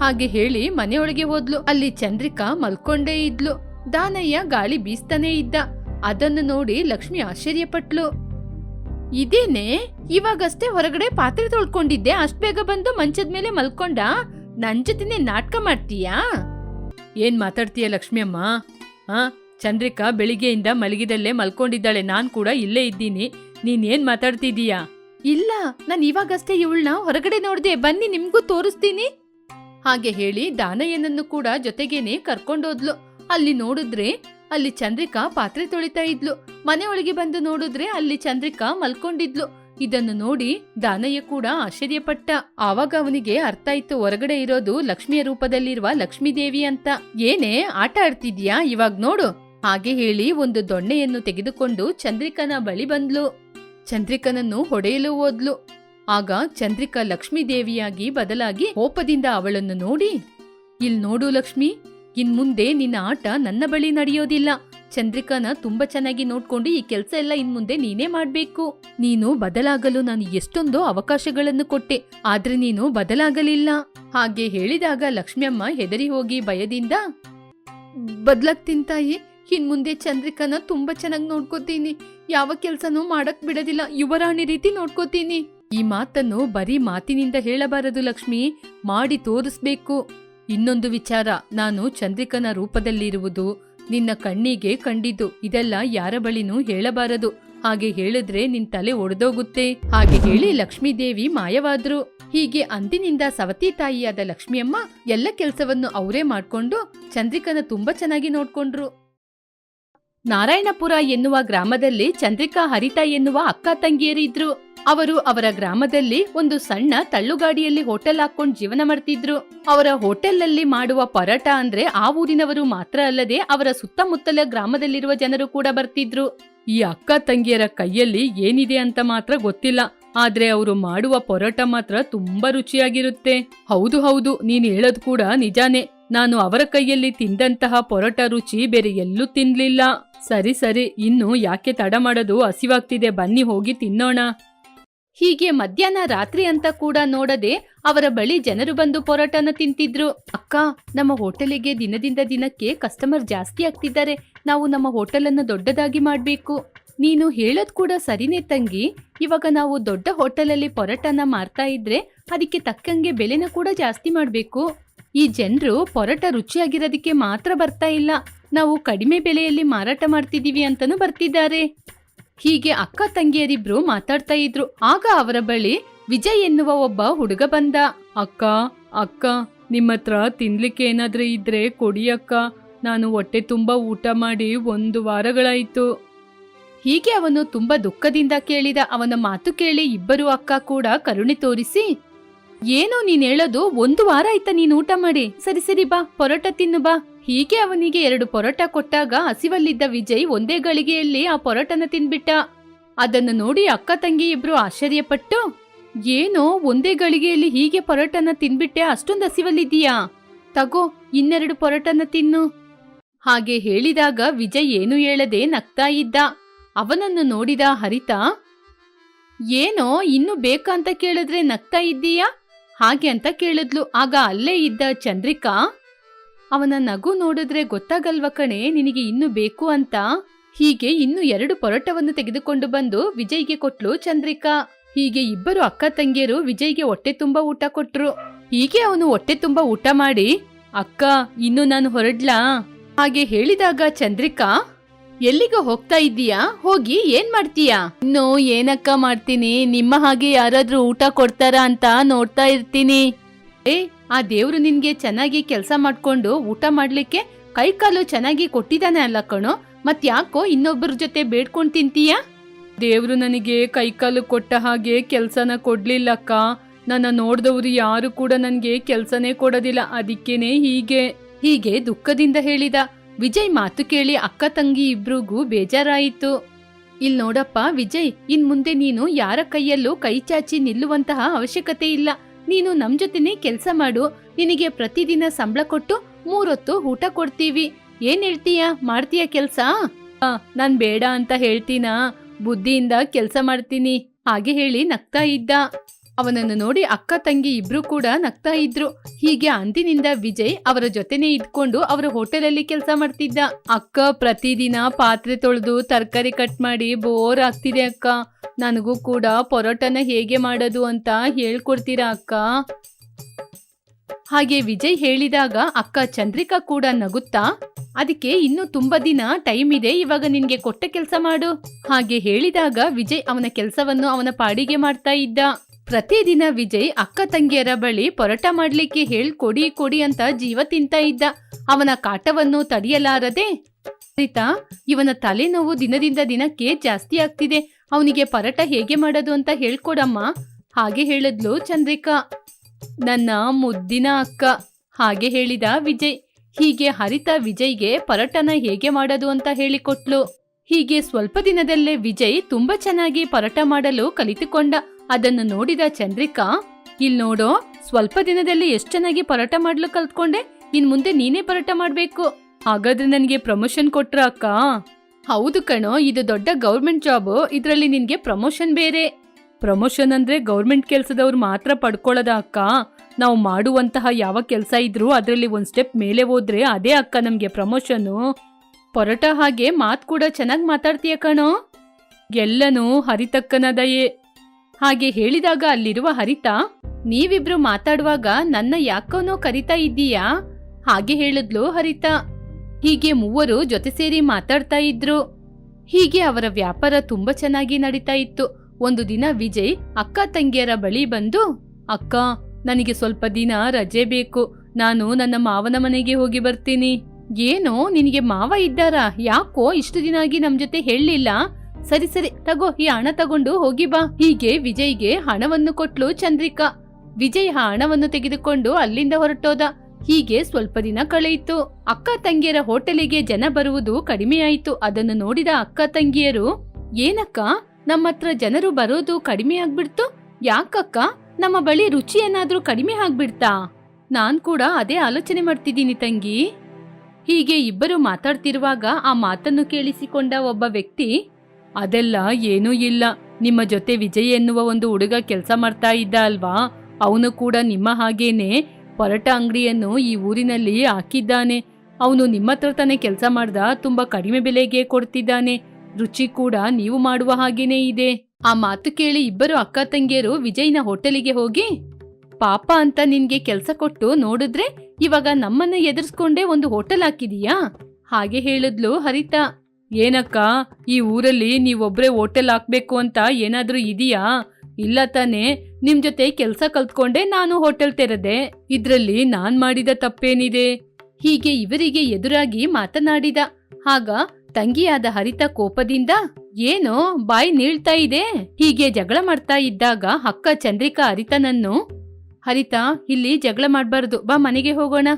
ಹಾಗೆ ಹೇಳಿ ಮನೆಯೊಳಗೆ ಹೋದ್ಲು. ಅಲ್ಲಿ ಚಂದ್ರಿಕಾ ಮಲ್ಕೊಂಡೇ ಇದ್ಲು. ದಾನಯ್ಯ ಗಾಳಿ ಬೀಸ್ತಾನೇ ಇದ್ದ. ಅದನ್ನು ನೋಡಿ ಲಕ್ಷ್ಮಿ ಆಶ್ಚರ್ಯಪಟ್ಲು. ಇದೇನೆ? ಇವಾಗಷ್ಟೇ ಹೊರಗಡೆ ಪಾತ್ರೆ ತೊಳ್ಕೊಂಡಿದ್ದೆ. ಅಷ್ಟ್ ಬೇಗ ಬಂದು ಮಂಚದ ಮೇಲೆ ಮಲ್ಕೊಂಡ? ನನ್ ಜೊತೆನೆ ನಾಟಕ ಮಾಡ್ತೀಯಾ? ಏನ್ ಮಾತಾಡ್ತೀಯ ಲಕ್ಷ್ಮಿಯಮ್ಮ ಆ? ಚಂದ್ರಿಕಾ ಬೆಳಿಗ್ಗೆಯಿಂದ ಮಲಗಿದಲ್ಲೇ ಮಲ್ಕೊಂಡಿದ್ದಾಳೆ. ನಾನ್ ಕೂಡ ಇಲ್ಲೇ ಇದ್ದೀನಿ. ನೀನೇನ್ ಮಾತಾಡ್ತಿದೀಯಾ? ಇಲ್ಲ, ನಾನು ಇವಾಗಷ್ಟೇ ಇವಳನ್ನ ಹೊರಗಡೆ ನೋಡ್ದೆ. ಬನ್ನಿ, ನಿಮ್ಗೂ ತೋರಿಸ್ತೀನಿ. ಹಾಗೆ ಹೇಳಿ ದಾನಯ್ಯನನ್ನು ಕೂಡ ಜೊತೆಗೇನೆ ಕರ್ಕೊಂಡೋದ್ಲು. ಅಲ್ಲಿ ನೋಡಿದ್ರೆ, ಅಲ್ಲಿ ಚಂದ್ರಿಕಾ ಪಾತ್ರೆ ತೊಳಿತಾ ಇದ್ಲು. ಮನೆಯೊಳಗೆ ಬಂದು ನೋಡಿದ್ರೆ ಅಲ್ಲಿ ಚಂದ್ರಿಕಾ ಮಲ್ಕೊಂಡಿದ್ಲು. ಇದನ್ನು ನೋಡಿ ದಾನಯ್ಯ ಕೂಡ ಆಶ್ಚರ್ಯಪಟ್ಟ. ಆವಾಗ ಅವನಿಗೆ ಅರ್ಥ ಆಯ್ತು ಹೊರಗಡೆ ಇರೋದು ಲಕ್ಷ್ಮಿಯ ರೂಪದಲ್ಲಿರುವ ಲಕ್ಷ್ಮೀದೇವಿ ಅಂತ. ಏನೇ, ಆಟ ಆಡ್ತಿದ್ಯಾ? ಇವಾಗ ನೋಡು. ಹಾಗೆ ಹೇಳಿ ಒಂದು ದೊಣ್ಣೆಯನ್ನು ತೆಗೆದುಕೊಂಡು ಚಂದ್ರಿಕನ ಬಳಿ ಬಂದ್ಲು. ಚಂದ್ರಿಕನನ್ನು ಹೊಡೆಯಲು ಹೋದ್ಲು. ಆಗ ಚಂದ್ರಿಕಾ ಲಕ್ಷ್ಮೀದೇವಿಯಾಗಿ ಬದಲಾಗಿ ಕೋಪದಿಂದ ಅವಳನ್ನು ನೋಡಿ, ಇಲ್ ನೋಡು ಲಕ್ಷ್ಮಿ, ಇನ್ ಮುಂದೆ ನಿನ್ನ ಆಟ ನನ್ನ ಬಳಿ ನಡೆಯೋದಿಲ್ಲ. ಚಂದ್ರಿಕಾನ ತುಂಬಾ ಚೆನ್ನಾಗಿ ನೋಡ್ಕೊಂಡು ಈ ಕೆಲ್ಸ ಎಲ್ಲ ಇನ್ ಮುಂದೆ ನೀನೇ ಮಾಡ್ಬೇಕು. ನೀನು ಬದಲಾಗಲು ನಾನು ಎಷ್ಟೊಂದು ಅವಕಾಶಗಳನ್ನು ಕೊಟ್ಟೆ, ಆದ್ರೆ ನೀನು ಬದಲಾಗಲಿಲ್ಲ. ಹಾಗೆ ಹೇಳಿದಾಗ ಲಕ್ಷ್ಮಿಯಮ್ಮ ಹೆದರಿ ಹೋಗಿ ಭಯದಿಂದ, ಬದ್ಲಾಗ್ತೀನಿ ತಾಯಿ ಇನ್ ಮುಂದೆ ಚಂದ್ರಿಕಾನ ತುಂಬಾ ಚೆನ್ನಾಗಿ ನೋಡ್ಕೋತೀನಿ. ಯಾವ ಕೆಲ್ಸನೂ ಮಾಡಕ್ ಬಿಡೋದಿಲ್ಲ. ಯುವರಾಣಿ ರೀತಿ ನೋಡ್ಕೋತೀನಿ. ಈ ಮಾತನ್ನು ಬರೀ ಮಾತಿನಿಂದ ಹೇಳಬಾರದು ಲಕ್ಷ್ಮಿ. ಮಾಡಿ ತೋರಿಸ್ಬೇಕು. ಇನ್ನೊಂದು ವಿಚಾರ. ನಾನು ಚಂದ್ರಿಕನ ರೂಪದಲ್ಲಿರುವುದು ನಿನ್ನ ಕಣ್ಣಿಗೆ ಕಂಡಿದ್ದು. ಇದೆಲ್ಲ ಯಾರ ಬಳಿನೂ ಹೇಳಬಾರದು. ಹಾಗೆ ಹೇಳಿದ್ರೆ ನಿನ್ ತಲೆ ಒಡೆದೋಗುತ್ತೆ. ಹಾಗೆ ಹೇಳಿ ಲಕ್ಷ್ಮೀದೇವಿ ಮಾಯವಾದ್ರು. ಹೀಗೆ ಅಂದಿನಿಂದ ಸವತಿ ತಾಯಿಯಾದ ಲಕ್ಷ್ಮಿಯಮ್ಮ ಎಲ್ಲ ಕೆಲಸವನ್ನು ಅವರೇ ಮಾಡ್ಕೊಂಡು ಚಂದ್ರಿಕನ ತುಂಬಾ ಚೆನ್ನಾಗಿ ನೋಡ್ಕೊಂಡ್ರು. ನಾರಾಯಣಪುರ ಎನ್ನುವ ಗ್ರಾಮದಲ್ಲಿ ಚಂದ್ರಿಕಾ ಹರಿತಾ ಎನ್ನುವ ಅಕ್ಕ ತಂಗಿಯರಿದ್ರು ಅವರು ಅವರ ಗ್ರಾಮದಲ್ಲಿ ಒಂದು ಸಣ್ಣ ತಳ್ಳುಗಾಡಿಯಲ್ಲಿ ಹೋಟೆಲ್ ಹಾಕೊಂಡ್ ಜೀವನ ಮಾಡ್ತಿದ್ರು. ಅವರ ಹೋಟೆಲ್ನಲ್ಲಿ ಮಾಡುವ ಪರಟ ಅಂದ್ರೆ ಆ ಊರಿನವರು ಮಾತ್ರ ಅಲ್ಲದೆ ಅವರ ಸುತ್ತಮುತ್ತಲ ಗ್ರಾಮದಲ್ಲಿರುವ ಜನರು ಕೂಡ ಬರ್ತಿದ್ರು. ಈ ಅಕ್ಕ ತಂಗಿಯರ ಕೈಯಲ್ಲಿ ಏನಿದೆ ಅಂತ ಮಾತ್ರ ಗೊತ್ತಿಲ್ಲ. ಆದ್ರೆ ಅವರು ಮಾಡುವ ಪರೋಟ ಮಾತ್ರ ತುಂಬಾ ರುಚಿಯಾಗಿರುತ್ತೆ. ಹೌದು ಹೌದು, ನೀನ್ ಹೇಳೋದ್ ಕೂಡ ನಿಜಾನೇ. ನಾನು ಅವರ ಕೈಯಲ್ಲಿ ತಿಂದಂತಹ ಪರೋಟ ರುಚಿ ಬೇರೆ ಎಲ್ಲೂ ತಿನ್ಲಿಲ್ಲ. ಸರಿ ಸರಿ, ಇನ್ನು ಯಾಕೆ ತಡ ಮಾಡೋದು ಹಸಿವಾಗ್ತಿದೆ, ಬನ್ನಿ ಹೋಗಿ ತಿನ್ನೋಣ. ಹೀಗೆ ಮಧ್ಯಾಹ್ನ ರಾತ್ರಿ ಅಂತ ಕೂಡ ನೋಡದೆ ಅವರ ಬಳಿ ಜನರು ಬಂದು ಪರೋಟನ ತಿಂತಿದ್ರು. ಅಕ್ಕ, ನಮ್ಮ ಹೋಟೆಲಿಗೆ ದಿನದಿಂದ ದಿನಕ್ಕೆ ಕಸ್ಟಮರ್ ಜಾಸ್ತಿ ಆಗ್ತಿದ್ದಾರೆ. ನಾವು ನಮ್ಮ ಹೋಟೆಲನ್ನು ದೊಡ್ಡದಾಗಿ ಮಾಡಬೇಕು. ನೀನು ಹೇಳೋದ್ ಕೂಡ ಸರಿನೇ ತಂಗಿ. ಇವಾಗ ನಾವು ದೊಡ್ಡ ಹೋಟೆಲಲ್ಲಿ ಪೊರಟನ ಮಾರ್ತಾ ಇದ್ರೆ ಅದಕ್ಕೆ ತಕ್ಕಂಗೆ ಬೆಲೆನ ಕೂಡ ಜಾಸ್ತಿ ಮಾಡಬೇಕು. ಈ ಜನರು ಪೊರಟ ರುಚಿಯಾಗಿರೋದಕ್ಕೆ ಮಾತ್ರ ಬರ್ತಾ ಇಲ್ಲ. ನಾವು ಕಡಿಮೆ ಬೆಲೆಯಲ್ಲಿ ಮಾರಾಟ ಮಾಡ್ತಿದ್ದೀವಿ ಅಂತಲೂ ಬರ್ತಿದ್ದಾರೆ. ಹೀಗೆ ಅಕ್ಕ ತಂಗಿಯರಿಬ್ರು ಮಾತಾಡ್ತಾ ಇದ್ರು. ಆಗ ಅವರ ಬಳಿ ವಿಜಯ್ ಎನ್ನುವ ಒಬ್ಬ ಹುಡುಗ ಬಂದ. ಅಕ್ಕ ಅಕ್ಕ ನಿಮ್ಮ ಹತ್ರ ತಿನ್ಲಿಕ್ಕೆ ಏನಾದ್ರೂ ಇದ್ರೆ ಕೊಡಿ ಅಕ್ಕ. ನಾನು ಹೊಟ್ಟೆ ತುಂಬಾ ಊಟ ಮಾಡಿ ಒಂದು ವಾರಗಳಾಯ್ತು. ಹೀಗೆ ಅವನು ತುಂಬಾ ದುಃಖದಿಂದ ಕೇಳಿದ. ಅವನ ಮಾತು ಕೇಳಿ ಇಬ್ಬರು ಅಕ್ಕ ಕೂಡ ಕರುಣೆ ತೋರಿಸಿ, ಏನೋ, ನೀನ್ ಹೇಳೋದು ಒಂದು ವಾರ ಆಯ್ತಾ ನೀನು ಊಟ ಮಾಡಿ? ಸರಿ ಸರಿ ಬಾ, ಪರೋಟ ತಿನ್ನು ಬಾ. ಹೀಗೆ ಅವನಿಗೆ ಎರಡು ಪೊರೋಟ ಕೊಟ್ಟಾಗ ಹಸಿವಲ್ಲಿದ್ದ ವಿಜಯ್ ಒಂದೇ ಗಳಿಗೆಯಲ್ಲಿ ಆ ಪೊರೋಟನ ತಿನ್ಬಿಟ್ಟ. ಅದನ್ನು ನೋಡಿ ಅಕ್ಕ ತಂಗಿ ಇಬ್ರು ಆಶ್ಚರ್ಯಪಟ್ಟು, ಏನೋ, ಒಂದೇ ಗಳಿಗೆಯಲ್ಲಿ ಹೀಗೆ ಪೊರೋಟನ ತಿನ್ಬಿಟ್ಟೆ, ಅಷ್ಟೊಂದು ಹಸಿವಲ್ಲಿದ್ದೀಯಾ? ತಗೋ, ಇನ್ನೆರಡು ಪೊರೋಟನ ತಿನ್ನು. ಹಾಗೆ ಹೇಳಿದಾಗ ವಿಜಯ್ ಏನು ಹೇಳದೆ ನಗ್ತಾ ಇದ್ದ. ಅವನನ್ನು ನೋಡಿದ ಹರಿತ, ಏನೋ, ಇನ್ನು ಬೇಕಾ ಅಂತ ಕೇಳಿದ್ರೆ ನಗ್ತಾ ಇದ್ದೀಯಾ? ಹಾಗೆ ಅಂತ ಕೇಳಿದ್ಲು. ಆಗ ಅಲ್ಲೇ ಇದ್ದ ಚಂದ್ರಿಕಾ ಅವನ ನಗು ನೋಡಿದ್ರೆ ಗೊತ್ತಾಗಲ್ವ ಕಣೆ, ನಿನಗೆ ಇನ್ನು ಬೇಕು ಅಂತ? ಹೀಗೆ ಇನ್ನು ಎರಡು ಪೊರಟವನ್ನು ತೆಗೆದುಕೊಂಡು ಬಂದು ವಿಜಯ್ಗೆ ಕೊಟ್ಲು ಚಂದ್ರಿಕಾ. ಹೀಗೆ ಇಬ್ಬರು ಅಕ್ಕ ತಂಗಿಯರು ವಿಜಯ್ಗೆ ಹೊಟ್ಟೆ ತುಂಬಾ ಊಟ ಕೊಟ್ರು. ಹೀಗೆ ಅವನು ಹೊಟ್ಟೆ ತುಂಬಾ ಊಟ ಮಾಡಿ, ಅಕ್ಕ, ಇನ್ನು ನಾನು ಹೊರಡ್ಲಾ? ಹಾಗೆ ಹೇಳಿದಾಗ ಚಂದ್ರಿಕಾ, ಎಲ್ಲಿಗ ಹೋಗ್ತಾ ಇದ್ದೀಯಾ? ಹೋಗಿ ಏನ್ ಮಾಡ್ತೀಯಾ? ಇನ್ನು ಏನಕ್ಕ ಮಾಡ್ತೀನಿ, ನಿಮ್ಮ ಹಾಗೆ ಯಾರಾದ್ರೂ ಊಟ ಕೊಡ್ತಾರಾ ಅಂತ ನೋಡ್ತಾ ಇರ್ತೀನಿ. ಏ ಆ ದೇವ್ರು ನಿನ್ಗೆ ಚೆನ್ನಾಗಿ ಕೆಲಸ ಮಾಡ್ಕೊಂಡು ಊಟ ಮಾಡ್ಲಿಕ್ಕೆ ಕೈಕಾಲು ಚೆನ್ನಾಗಿ ಕೊಟ್ಟಿದ್ದಾನೆ ಅಲ್ಲ ಕಣೋ? ಮತ್ ಯಾಕೋ ಇನ್ನೊಬ್ಬರ ಜೊತೆ ಬೇಡ್ಕೊಂಡು ತಿಂತೀಯಾ? ದೇವ್ರು ನನಗೆ ಕೈಕಾಲು ಕೊಟ್ಟ ಹಾಗೆ ಕೆಲ್ಸನ ಕೊಡ್ಲಿಲ್ಲಕ್ಕ. ನನ್ನ ನೋಡ್ದವ್ರು ಯಾರು ಕೂಡ ನನಗೆ ಕೆಲ್ಸನೇ ಕೊಡೋದಿಲ್ಲ. ಅದಕ್ಕೇನೆ ಹೀಗೆ. ಹೀಗೆ ದುಃಖದಿಂದ ಹೇಳಿದ. ವಿಜಯ್ ಮಾತು ಕೇಳಿ ಅಕ್ಕ ತಂಗಿ ಇಬ್ರಿಗೂ ಬೇಜಾರಾಯಿತು. ಇಲ್ ನೋಡಪ್ಪ ವಿಜಯ್ ಇನ್ ಮುಂದೆ ನೀನು ಯಾರ ಕೈಯಲ್ಲೂ ಕೈ ಚಾಚಿ ನಿಲ್ಲುವಂತಹ ಅವಶ್ಯಕತೆ ಇಲ್ಲ. ನೀನು ನಮ್ ಜೊತೆನೆ ಕೆಲ್ಸ ಮಾಡು, ನಿನಗೆ ಪ್ರತಿದಿನ ಸಂಬಳ ಕೊಟ್ಟು ಮೂರೊತ್ತು ಊಟ ಕೊಡ್ತೀವಿ. ಏನ್ ಹೇಳ್ತೀಯ? ಮಾಡ್ತೀಯ ಕೆಲ್ಸ? ನಾನ್ ಬೇಡ ಅಂತ ಹೇಳ್ತೀನಾ. ಬುದ್ಧಿಯಿಂದ ಕೆಲ್ಸ ಮಾಡ್ತೀನಿ. ಹಾಗೆ ಹೇಳಿ ನಗ್ತಾ ಇದ್ದ. ಅವನನ್ನು ನೋಡಿ ಅಕ್ಕ ತಂಗಿ ಇಬ್ರು ಕೂಡ ನಗ್ತಾ ಇದ್ರು. ಹೀಗೆ ಅಂದಿನಿಂದ ವಿಜಯ್ ಅವರ ಜೊತೆನೆ ಇದ್ಕೊಂಡು ಅವರ ಹೋಟೆಲಲ್ಲಿ ಕೆಲಸ ಮಾಡ್ತಿದ್ದ. ಅಕ್ಕ ಪ್ರತಿದಿನ ಪಾತ್ರೆ ತೊಳೆದು ತರಕಾರಿ ಕಟ್ ಮಾಡಿ ಬೋರ್ ಆಗ್ತಿದೆ ಅಕ್ಕ. ನನಗೂ ಕೂಡ ಪೊರೋಟನ ಹೇಗೆ ಮಾಡೋದು ಅಂತ ಹೇಳ್ಕೊಡ್ತೀರಾ ಅಕ್ಕ? ಹಾಗೆ ವಿಜಯ್ ಹೇಳಿದಾಗ ಅಕ್ಕ ಚಂದ್ರಿಕಾ ಕೂಡ ನಗುತ್ತಾ, ಅದಕ್ಕೆ ಇನ್ನು ತುಂಬಾ ದಿನ ಟೈಮ್ ಇದೆ, ಇವಾಗ ನಿನ್ಗೆ ಕೊಟ್ಟ ಕೆಲಸ ಮಾಡು. ಹಾಗೆ ಹೇಳಿದಾಗ ವಿಜಯ್ ಅವನ ಕೆಲಸವನ್ನು ಅವನ ಪಾಡಿಗೆ ಮಾಡ್ತಾ ಇದ್ದ. ಪ್ರತಿದಿನ ವಿಜಯ್ ಅಕ್ಕ ತಂಗಿಯರ ಬಳಿ ಪರೋಟ ಮಾಡ್ಲಿಕ್ಕೆ ಹೇಳ್ ಕೊಡಿ ಕೊಡಿ ಅಂತ ಜೀವ ತಿಂತ ಇದ್ದ. ಅವನ ಕಾಟವನ್ನು ತಡೆಯಲಾರದೆ ರೀತಾ ಇವನ ತಲೆನೋವು ದಿನದಿಂದ ದಿನಕ್ಕೆ ಜಾಸ್ತಿ ಆಗ್ತಿದೆ. ಅವನಿಗೆ ಪರಟ ಹೇಗೆ ಮಾಡೋದು ಅಂತ ಹೇಳ್ಕೊಡಮ್ಮ. ಹಾಗೆ ಹೇಳಿದ್ಲು ಚಂದ್ರಿಕಾ. ನನ್ನ ಮುದ್ದಿನ ಅಕ್ಕ, ಹಾಗೆ ಹೇಳಿದ ವಿಜಯ್. ಹೀಗೆ ಹರಿತ ವಿಜಯ್ಗೆ ಪರಟನ ಹೇಗೆ ಮಾಡೋದು ಅಂತ ಹೇಳಿಕೊಟ್ಲು. ಹೀಗೆ ಸ್ವಲ್ಪ ದಿನದಲ್ಲೇ ವಿಜಯ್ ತುಂಬಾ ಚೆನ್ನಾಗಿ ಪರಟ ಮಾಡಲು ಕಲಿತುಕೊಂಡ. ಅದನ್ನು ನೋಡಿದ ಚಂದ್ರಿಕಾ, ಇಲ್ ನೋಡೋ, ಸ್ವಲ್ಪ ದಿನದಲ್ಲಿ ಎಷ್ಟು ಚೆನ್ನಾಗಿ ಪರೋಟ ಮಾಡ್ಲು ಕಲ್ತ್ಕೊಂಡೆ, ಇನ್ ಮುಂದೆ ನೀನೇ ಪರೋಟ ಮಾಡ್ಬೇಕು. ಹಾಗಾದ್ರೆ ನನಗೆ ಪ್ರಮೋಷನ್ ಕೊಟ್ರ ಅಕ್ಕ? ಹೌದು ಕಣೋ, ಇದು ದೊಡ್ಡ ಗೌರ್ಮೆಂಟ್ ಜಾಬ್, ಇದರಲ್ಲಿ ನಿನ್ಗೆ ಪ್ರಮೋಷನ್ ಬೇರೆ. ಪ್ರಮೋಷನ್ ಅಂದ್ರೆ ಗೌರ್ಮೆಂಟ್ ಕೆಲಸದವ್ರು ಮಾತ್ರ ಪಡ್ಕೊಳ್ಳೋದ ಅಕ್ಕ. ನಾವು ಮಾಡುವಂತಹ ಯಾವ ಕೆಲಸ ಇದ್ರೂ ಅದರಲ್ಲಿ ಒಂದ್ ಸ್ಟೆಪ್ ಮೇಲೆ ಹೋದ್ರೆ ಅದೇ ಅಕ್ಕ ನಮ್ಗೆ ಪ್ರಮೋಷನು. ಪರೋಟ ಹಾಗೆ ಮಾತ್ ಕೂಡ ಚೆನ್ನಾಗಿ ಮಾತಾಡ್ತೀಯ ಕಣೋ? ಎಲ್ಲನೂ ಹರಿತಕ್ಕನ ದಯೆ. ಹಾಗೆ ಹೇಳಿದಾಗ ಅಲ್ಲಿರುವ ಹರಿತ, ನೀವಿಬ್ರು ಮಾತಾಡುವಾಗ ನನ್ನ ಯಾಕೋನೋ ಕರಿತಾ ಇದ್ದೀಯಾ? ಹಾಗೆ ಹೇಳಿದ್ಲು ಹರಿತ. ಹೀಗೆ ಮೂವರು ಜೊತೆ ಸೇರಿ ಮಾತಾಡ್ತಾ ಇದ್ರು. ಹೀಗೆ ಅವರ ವ್ಯಾಪಾರ ತುಂಬಾ ಚೆನ್ನಾಗಿ ನಡೀತಾ ಇತ್ತು. ಒಂದು ದಿನ ವಿಜಯ್ ಅಕ್ಕ ತಂಗಿಯರ ಬಳಿ ಬಂದು, ಅಕ್ಕ, ನನಗೆ ಸ್ವಲ್ಪ ದಿನ ರಜೆ ಬೇಕು. ನಾನು ನನ್ನ ಮಾವನ ಮನೆಗೆ ಹೋಗಿ ಬರ್ತೀನಿ. ಏನೋ, ನಿನಗೆ ಮಾವ ಇದ್ದಾರಾ? ಯಾಕೋ ಇಷ್ಟು ದಿನ ಆಗಿ ನಮ್ ಜೊತೆ ಹೇಳಲಿಲ್ಲ. ಸರಿ ಸರಿ, ತಗೋ, ಈ ಹಣ ತಗೊಂಡು ಹೋಗಿ ಬಾ. ಹೀಗೆ ವಿಜಯ್ಗೆ ಹಣವನ್ನು ಕೊಟ್ಲು ಚಂದ್ರಿಕಾ. ವಿಜಯ್ ಆ ಹಣವನ್ನು ತೆಗೆದುಕೊಂಡು ಅಲ್ಲಿಂದ ಹೊರಟೋದ. ಹೀಗೆ ಸ್ವಲ್ಪ ದಿನ ಕಳೆಯಿತು. ಅಕ್ಕ ತಂಗಿಯರ ಹೋಟೆಲಿಗೆ ಜನ ಬರುವುದು ಕಡಿಮೆಯಾಯಿತು. ಅದನ್ನು ನೋಡಿದ ಅಕ್ಕ ತಂಗಿಯರು, ಏನಕ್ಕ ನಮ್ಮ ಹತ್ರ ಜನರು ಬರೋದು ಕಡಿಮೆ ಆಗ್ಬಿಡ್ತು? ಯಾಕಕ್ಕ? ನಮ್ಮ ಬಳಿ ರುಚಿ ಏನಾದ್ರೂ ಕಡಿಮೆ ಆಗ್ಬಿಡ್ತಾ? ನಾನ್ ಕೂಡ ಅದೇ ಆಲೋಚನೆ ಮಾಡ್ತಿದ್ದೀನಿ ತಂಗಿ. ಹೀಗೆ ಇಬ್ಬರು ಮಾತಾಡ್ತಿರುವಾಗ ಆ ಮಾತನ್ನು ಕೇಳಿಸಿಕೊಂಡ ಒಬ್ಬ ವ್ಯಕ್ತಿ ಅದೆಲ್ಲ ಏನೂ ಇಲ್ಲ. ನಿಮ್ಮ ಜೊತೆ ವಿಜಯ್ ಎನ್ನುವ ಒಂದು ಹುಡುಗ ಕೆಲಸ ಮಾಡ್ತಾ ಇದ್ದ ಅಲ್ವಾ? ಅವನು ಕೂಡ ನಿಮ್ಮ ಹಾಗೇನೆ. ಪರೋಟ ಅಂಗಡಿಯನ್ನು ಈ ಊರಿನಲ್ಲಿ ಹಾಕಿದ್ದಾನೆ. ಅವನು ನಿಮ್ಮ ಹತ್ರ ತಾನೇ ಕೆಲಸ ಮಾಡ್ದ, ತುಂಬಾ ಕಡಿಮೆ ಬೆಲೆಗೆ ಕೊಡ್ತಿದ್ದಾನೆ. ರುಚಿ ಕೂಡ ನೀವು ಮಾಡುವ ಹಾಗೇನೇ ಇದೆ. ಆ ಮಾತು ಕೇಳಿ ಇಬ್ಬರು ಅಕ್ಕ ತಂಗಿಯರು ವಿಜಯ್ನ ಹೋಟೆಲಿಗೆ ಹೋಗಿ, ಪಾಪ ಅಂತ ನಿನ್ಗೆ ಕೆಲಸ ಕೊಟ್ಟು ನೋಡಿದ್ರೆ ಇವಾಗ ನಮ್ಮನ್ನ ಎದುರಿಸ್ಕೊಂಡೇ ಒಂದು ಹೋಟೆಲ್ ಹಾಕಿದೀಯಾ? ಹಾಗೆ ಹೇಳಿದ್ಲು ಹರಿತಾ. ಏನಕ್ಕ, ಈ ಊರಲ್ಲಿ ನೀವೊಬ್ರೇ ಹೋಟೆಲ್ ಹಾಕ್ಬೇಕು ಅಂತ ಏನಾದ್ರೂ ಇದೆಯಾ? ಇಲ್ಲ ತಾನೇ, ನಿಮ್ ಜೊತೆ ಕೆಲ್ಸ ಕಲ್ತ್ಕೊಂಡೆ ನಾನು ಹೋಟೆಲ್ ತೆರೆದೆ. ಇದ್ರಲ್ಲಿ ನಾನ್ ಮಾಡಿದ ತಪ್ಪೇನಿದೆ? ಹೀಗೆ ಇವರಿಗೆ ಎದುರಾಗಿ ಮಾತನಾಡಿದ. ಆಗ ತಂಗಿಯಾದ ಹರಿತ ಕೋಪದಿಂದ, ಏನೋ, ಬಾಯಿ ನೀಳ್ತಾ ಇದೆ? ಹೀಗೆ ಜಗಳ ಮಾಡ್ತಾ ಇದ್ದಾಗ ಅಕ್ಕ ಚಂದ್ರಿಕಾ ಹರಿತನನ್ನು, ಹರಿತ, ಇಲ್ಲಿ ಜಗಳ ಮಾಡ್ಬಾರ್ದು, ಬಾ ಮನೆಗೆ ಹೋಗೋಣ.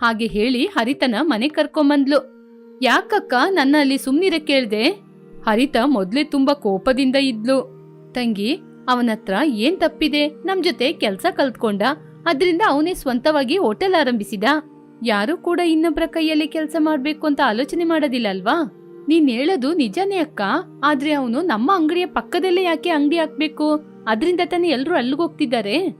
ಹಾಗೆ ಹೇಳಿ ಹರಿತನ ಮನೆ ಕರ್ಕೊಂಬಂದ್ಲು. ಯಾಕಕ್ಕ ನನ್ನ ಅಲ್ಲಿ ಸುಮ್ನಿರ ಕೇಳ್ದೆ? ಹರಿತ ಮೊದ್ಲೇ ತುಂಬಾ ಕೋಪದಿಂದ ಇದ್ಲು. ತಂಗಿ, ಅವನತ್ರ ಏನ್ ತಪ್ಪಿದೆ? ನಮ್ ಜೊತೆ ಕೆಲ್ಸ ಕಲ್ತ್ಕೊಂಡ. ಅದ್ರಿಂದ ಅವನೇ ಸ್ವಂತವಾಗಿ ಹೋಟೆಲ್ ಆರಂಭಿಸಿದ. ಯಾರು ಕೂಡ ಇನ್ನೊಬ್ಬರ ಕೈಯಲ್ಲಿ ಕೆಲಸ ಮಾಡ್ಬೇಕು ಅಂತ ಆಲೋಚನೆ ಮಾಡೋದಿಲ್ಲ ಅಲ್ವಾ ನೀನ್ ಹೇಳೋದು ನಿಜನೇ ಅಕ್ಕ. ಆದ್ರೆ ಅವನು ನಮ್ಮ ಅಂಗಡಿಯ ಪಕ್ಕದಲ್ಲೇ ಯಾಕೆ ಅಂಗಡಿ ಹಾಕ್ಬೇಕು? ಅದ್ರಿಂದ ತಾನೇ ಎಲ್ರೂ ಅಲ್ಲಿಗೋಗ್ತಿದ್ದಾರೆ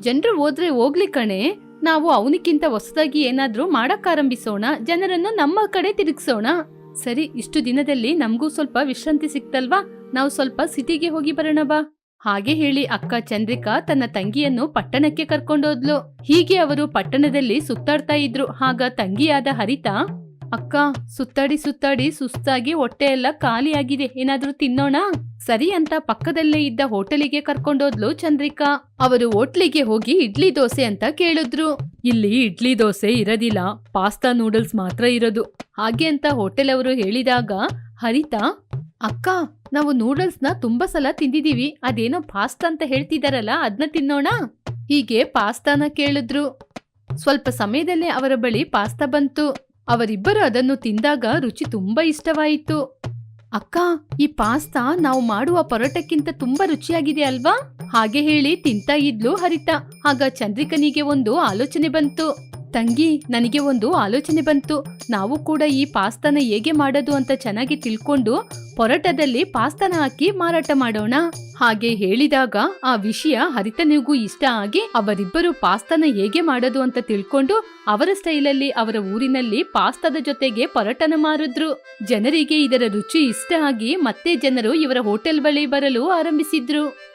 ಜನರು ಹೋದ್ರೆ ಹೋಗ್ಲಿ ಕಣೆ. ನಾವು ಅವನಿಗಿಂತ ಹೊಸದಾಗಿ ಏನಾದ್ರೂ ಮಾಡಕ್ ಆರಂಭಿಸೋಣ ಜನರನ್ನು ನಮ್ಮ ಕಡೆ ತಿರುಗಿಸೋಣ. ಸರಿ, ಇಷ್ಟು ದಿನದಲ್ಲಿ ನಮಗೂ ಸ್ವಲ್ಪ ವಿಶ್ರಾಂತಿ ಸಿಕ್ತಲ್ವಾ? ನಾವು ಸ್ವಲ್ಪ ಸಿಟಿಗೆ ಹೋಗಿ ಬರೋಣ ಬಾ. ಹಾಗೆ ಹೇಳಿ ಅಕ್ಕ ಚಂದ್ರಿಕಾ ತನ್ನ ತಂಗಿಯನ್ನು ಪಟ್ಟಣಕ್ಕೆ ಕರ್ಕೊಂಡೋದ್ಲು. ಹೀಗೆ ಅವರು ಪಟ್ಟಣದಲ್ಲಿ ಸುತ್ತಾಡ್ತಾ ಇದ್ರು. ಆಗ ತಂಗಿಯಾದ ಹರಿತಾ ಅಕ್ಕ, ಸುತ್ತಾಡಿ ಸುತ್ತಾಡಿ, ಸುಸ್ತಾಗಿ ಹೊಟ್ಟೆ ಎಲ್ಲ ಖಾಲಿಯಾಗಿದೆ. ಏನಾದ್ರೂ ತಿನ್ನೋಣ? ಸರಿ ಅಂತ ಪಕ್ಕದಲ್ಲೇ ಇದ್ದ ಹೋಟೆಲಿಗೆ ಕರ್ಕೊಂಡೋದ್ಲು ಚಂದ್ರಿಕಾ. ಅವರು ಹೋಟ್ಲಿಗೆ ಹೋಗಿ ಇಡ್ಲಿ ದೋಸೆ ಅಂತ ಕೇಳಿದ್ರು. ಇಲ್ಲಿ ಇಡ್ಲಿ ದೋಸೆ ಇರೋದಿಲ್ಲ. ಪಾಸ್ತಾ ನೂಡಲ್ಸ್ ಮಾತ್ರ ಇರೋದು. ಹಾಗೆ ಅಂತ ಹೋಟೆಲ್ ಅವರು ಹೇಳಿದಾಗ, ಹರಿತಾ, ಅಕ್ಕ, ನಾವು ನೂಡಲ್ಸ್ನ ತುಂಬಾ ಸಲ ತಿಂದಿದೀವಿ ಅದೇನೋ ಪಾಸ್ತಾ ಅಂತ ಹೇಳ್ತಿದಾರಲ್ಲ ಅದನ್ನ ತಿನ್ನೋಣ? ಹೀಗೆ ಪಾಸ್ತಾನ ಕೇಳಿದ್ರು. ಸ್ವಲ್ಪ ಸಮಯದಲ್ಲೇ ಅವರ ಬಳಿ ಪಾಸ್ತಾ ಬಂತು. ಅವರಿಬ್ಬರು ಅದನ್ನು ತಿಂದಾಗ ರುಚಿ ತುಂಬಾ ಇಷ್ಟವಾಯಿತು. ಅಕ್ಕ, ಈ ಪಾಸ್ತಾ ನಾವು ಮಾಡುವ ಪರೋಟಕ್ಕಿಂತ ತುಂಬಾ ರುಚಿಯಾಗಿದೆ ಅಲ್ವಾ? ಹಾಗೆ ಹೇಳಿ ತಿಂತ ಇದ್ಲು ಹರಿತ. ಆಗ ಚಂದ್ರಿಕನಿಗೆ ಒಂದು ಆಲೋಚನೆ ಬಂತು. ತಂಗಿ, ನನಗೆ ಒಂದು ಆಲೋಚನೆ ಬಂತು. ನಾವು ಕೂಡ ಈ ಪಾಸ್ತಾನ ಹೇಗೆ ಮಾಡೋದು ಅಂತ ಚೆನ್ನಾಗಿ ತಿಳ್ಕೊಂಡು ಪರೋಟದಲ್ಲಿ ಪಾಸ್ತಾನ ಹಾಕಿ ಮಾರಾಟ ಮಾಡೋಣ. ಹಾಗೆ ಹೇಳಿದಾಗ ಆ ವಿಷಯ ಹರಿತನಿಗೂ ಇಷ್ಟ ಆಗಿ ಅವರಿಬ್ಬರು ಪಾಸ್ತಾನ ಹೇಗೆ ಮಾಡೋದು ಅಂತ ತಿಳ್ಕೊಂಡು ಅವರ ಸ್ಟೈಲಲ್ಲಿ ಅವರ ಊರಿನಲ್ಲಿ ಪಾಸ್ತಾದ ಜೊತೆಗೆ ಪರೋಟನ ಮಾರಿದ್ರು. ಜನರಿಗೆ ಇದರ ರುಚಿ ಇಷ್ಟ ಆಗಿ ಮತ್ತೆ ಜನರು ಇವರ ಹೋಟೆಲ್ ಬಳಿ ಬರಲು ಆರಂಭಿಸಿದ್ರು.